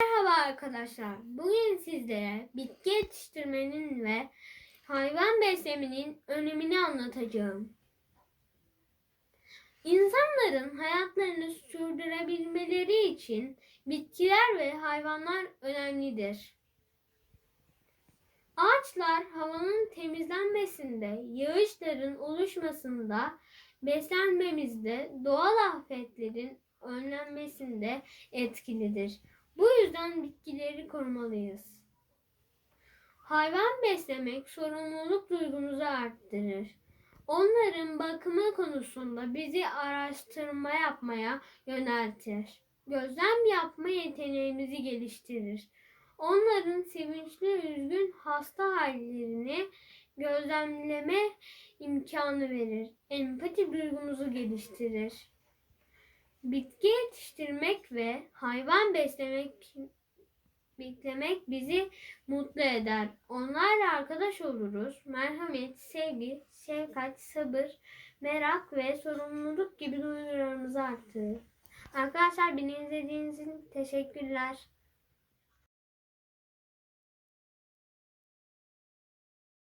Merhaba arkadaşlar. Bugün sizlere bitki yetiştirmenin ve hayvan beslemenin önemini anlatacağım. İnsanların hayatlarını sürdürebilmeleri için bitkiler ve hayvanlar önemlidir. Ağaçlar havanın temizlenmesinde, yağışların oluşmasında, beslenmemizde, doğal afetlerin önlenmesinde etkilidir. Bu yüzden bitkileri korumalıyız. Hayvan beslemek sorumluluk duygumuzu arttırır. Onların bakımı konusunda bizi araştırma yapmaya yöneltir. Gözlem yapma yeteneğimizi geliştirir. Onların sevinçli, üzgün, hasta hallerini gözlemleme imkanı verir. Empati duygumuzu geliştirir. Bitki yetiştirmek ve hayvan beslemek beklemek bizi mutlu eder. Onlarla arkadaş oluruz. Merhamet, sevgi, şefkat, sabır, merak ve sorumluluk gibi duygularımızı arttırır. Arkadaşlar beni izlediğiniz için teşekkürler.